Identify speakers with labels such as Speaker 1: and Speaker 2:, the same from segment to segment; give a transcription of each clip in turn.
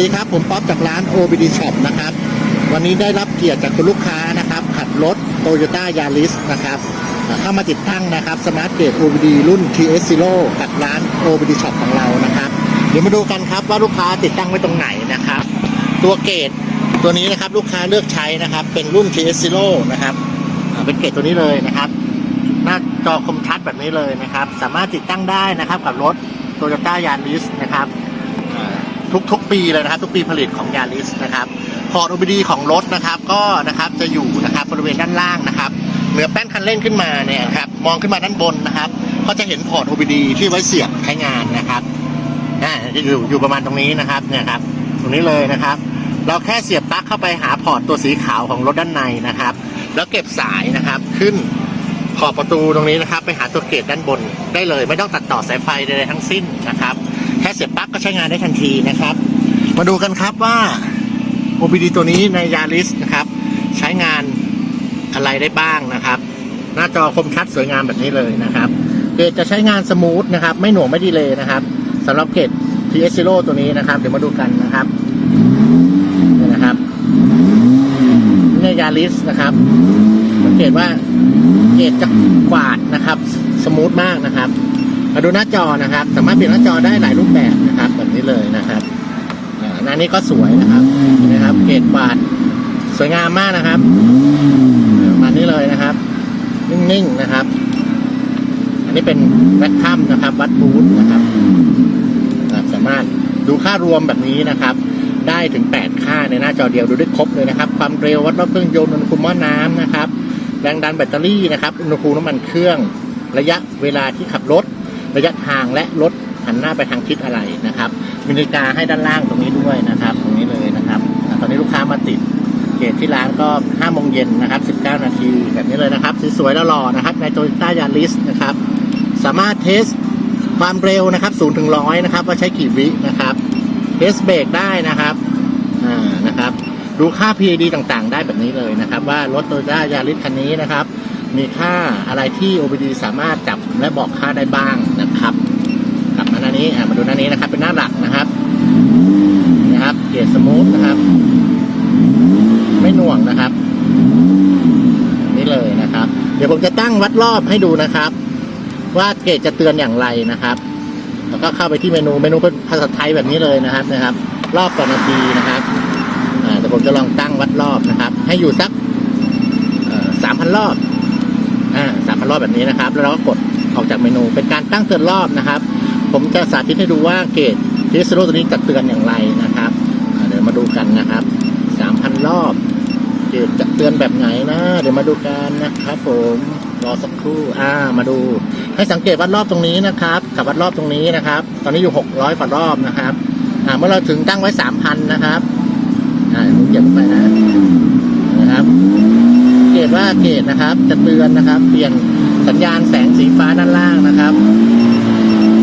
Speaker 1: สวัสดีครับผมป๊อปจากร้าน OBD Shop นะครับ วันนี้ได้รับเกียรติจากคุณลูกค้านะครับ ขับรถ Toyota Yaris นะครับ เข้ามาติดตั้งนะครับ Smart Gate OBD รุ่น TS Zero กับร้าน OBD Shop ของเรานะครับ เดี๋ยวมาดูกันครับว่าลูกค้าติดตั้งไว้ตรงไหนนะครับ ตัวเกตตัวนี้นะครับลูกค้าเลือกใช้นะครับ เป็นรุ่น TS Zero นะครับเป็นเกตตัวนี้เลยนะครับ หน้าจอคมชัดแบบนี้เลยนะครับ สามารถติดตั้งได้นะครับกับรถ Toyota Yaris นะครับ ทุกๆ ปีเลยนะครับทุกปีผลิตของ Yaris นะครับพอร์ต OBD ของรถนะครับก็นะครับจะอยู่นะครับบริเวณด้านล่างนะครับเหนือแป้นคันเร่งขึ้นมาเนี่ยครับมองขึ้นมาด้านบนนะครับ ก็จะเห็นพอร์ต OBD ที่ไว้เสียบใช้งานนะครับอ่าจะอยู่อยู่ประมาณตรงนี้นะครับเนี่ยครับตรงนี้เลยนะครับ เราแค่เสียบปลั๊กเข้าไปหาพอร์ตตัวสีขาวของรถด้านในนะครับ แล้วเก็บสายนะครับขึ้นขอบประตูตรงนี้นะครับ ไปหาตัวเกตด้านบนได้เลย ไม่ต้องตัดต่อสายไฟใดๆทั้งสิ้นนะครับ ค่เสียบปลั๊กก็ใช้งานได้ทันทีนะครับ มาดูกันครับว่า OBD ตัวนี้ในยาริสนะครับ ใช้งานอะไรได้บ้างนะครับ หน้าจอคมชัดสวยงามแบบนี้เลยนะครับ เกตจะใช้งานสมูทนะครับ ไม่หน่วงไม่ดีเลยนะครับสำหรับเกต TS Zero ตัวนี้นะครับ เดี๋ยวมาดูกันนะครับนี่นะครับนี่ยาริสนะครับสังเกตว่าเกจจะกวาดนะครับ สมูทมากนะครับ มาดูหน้าจอนะครับ สามารถเปลี่ยนหน้าจอได้หลายรูปแบบนะครับ แบบนี้เลยนะครับอ่าหน้านี้ก็สวยนะครับนะครับ เกจกวาดสวยงามมากนะครับมานี้เลยนะครับ นิ่งๆนะครับ อันนี้เป็นแวคคัมนะครับ วัดบูธนะครับสามารถดูค่ารวมแบบนี้นะครับ ได้ถึง 8 ค่าในหน้าจอเดียวดูได้ครบเลยนะครับ ความเร็ววัดรอบเครื่องยนต์อุณหภูมิหม้อน้ำนะครับแรงดันแบตเตอรี่นะครับ อุณหภูมิน้ำมันเครื่อง ระยะเวลาที่ขับรถ ระยะทางและรถหันหน้าไปทางทิศอะไรนะครับมีนาฬิกาให้ด้านล่างตรงนี้ด้วยนะครับ ตรงนี้เลยนะครับตอนนี้ลูกค้ามาติดเกตที่ร้านก็5โมงเย็นนะครับ 19 นาทีแบบนี้เลยนะครับสวยๆแล้วหล่อนะครับใน Toyota Yaris นะครับ สามารถเทสความเร็วนะครับ0ถึง100 นะครับ ว่าใช้กี่วินะครับเทสเบรกได้นะครับอ่านะครับ ดูค่า PID ต่างๆ ได้แบบนี้เลยนะครับ ว่ารถโตโยต้ายาริสคันนี้นะครับ มีค่าอะไรที่ OBD สามารถจับและบอกค่าได้บ้างนะครับกลับมาหน้านี้มาดูหน้านี้นะครับ เป็นหน้าหลักนะครับนะครับเกียร์สมูทนะครับ ไม่หน่วงนะครับ นี่เลยนะครับ เดี๋ยวผมจะตั้งวัดรอบให้ดูนะครับ ว่าเกจจะเตือนอย่างไรนะครับ แล้วก็เข้าไปที่เมนูเมนูเป็นภาษาไทยแบบนี้เลยนะครับนะครับ รอบต่อนาทีนะครับแต่ผมจะลองตั้งวัดรอบนะครับ ให้อยู่สักสามพันรอบ พันรอบแบบนี้นะครับ แล้วเราก็กดออกจากเมนูเป็นการตั้งเตือนรอบนะครับ ผมจะสาธิตให้ดูว่าเกจทีสโรตัวนี้จะเตือนอย่างไรนะครับเดี๋ยวมาดูกันนะครับสามพันรอบเกจจะเตือนแบบไหนนะ เดี๋ยวมาดูกันนะครับ ผมรอสักครู่อ่ามาดู ให้สังเกตวัดรอบตรงนี้นะครับกับวัดรอบตรงนี้นะครับ ตอนนี้อยู่หกร้อยกว่ารอบนะครับอ่าเมื่อเราถึงตั้งไว้สามพันนะครับอ่าผมเก็บไปนะ เกตว่าเกตนะครับ จะเตือนนะครับ เปลี่ยนสัญญาณแสงสีฟ้าด้านล่างนะครับ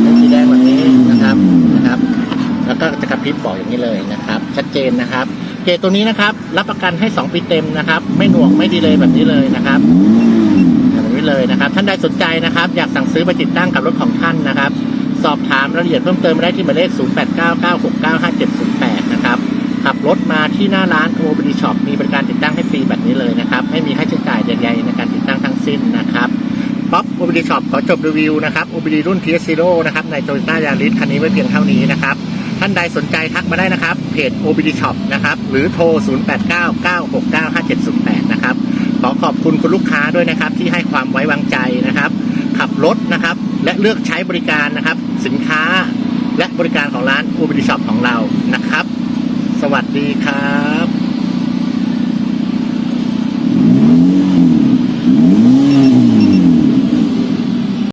Speaker 1: เป็นสีแดงแบบนี้นะครับนะครับ แล้วก็จะกระพริบบอกอย่างนี้เลยนะครับ ชัดเจนนะครับ เกตตัวนี้นะครับ รับประกันให้ 2 ปีเต็มนะครับ ไม่หน่วงไม่ดีเลยแบบนี้เลยนะครับแบบนี้เลยนะครับ ท่านใดสนใจนะครับ อยากสั่งซื้อไปติดตั้งกับรถของท่านนะครับ สอบถามรายละเอียดเพิ่มเติมได้ที่หมายเลข 0899695708นะครับขับ รถมาที่หน้าร้านโอเบ d ช็อปมีบริการติดตั้งให้ฟรีแบบนี้เลยนะครับ ไม่มีค่าใช้จ่ายใดๆในการติดตั้งทั้งสิ้นนะครับป๊อปโอเบ d ช็อปขอจบรีวิวนะครับโอเบ d รุ่น t s 0 นะครับใน Toyota Yaris คันนี้ไว้เพียงเท่านี้นะครับ ท่านใดสนใจทักมาได้นะครับ เพจ OBD Shop นะครับหรือโทร 0899695708 นะครับ ขอขอบคุณคุณลูกค้าด้วยนะครับ ที่ให้ความไว้วางใจนะครับ ขับรถนะครับ และเลือกใช้บริการนะครับ สินค้าและบริการของร้าน OBD Shop ของเรานะครับ สวัสดีครับ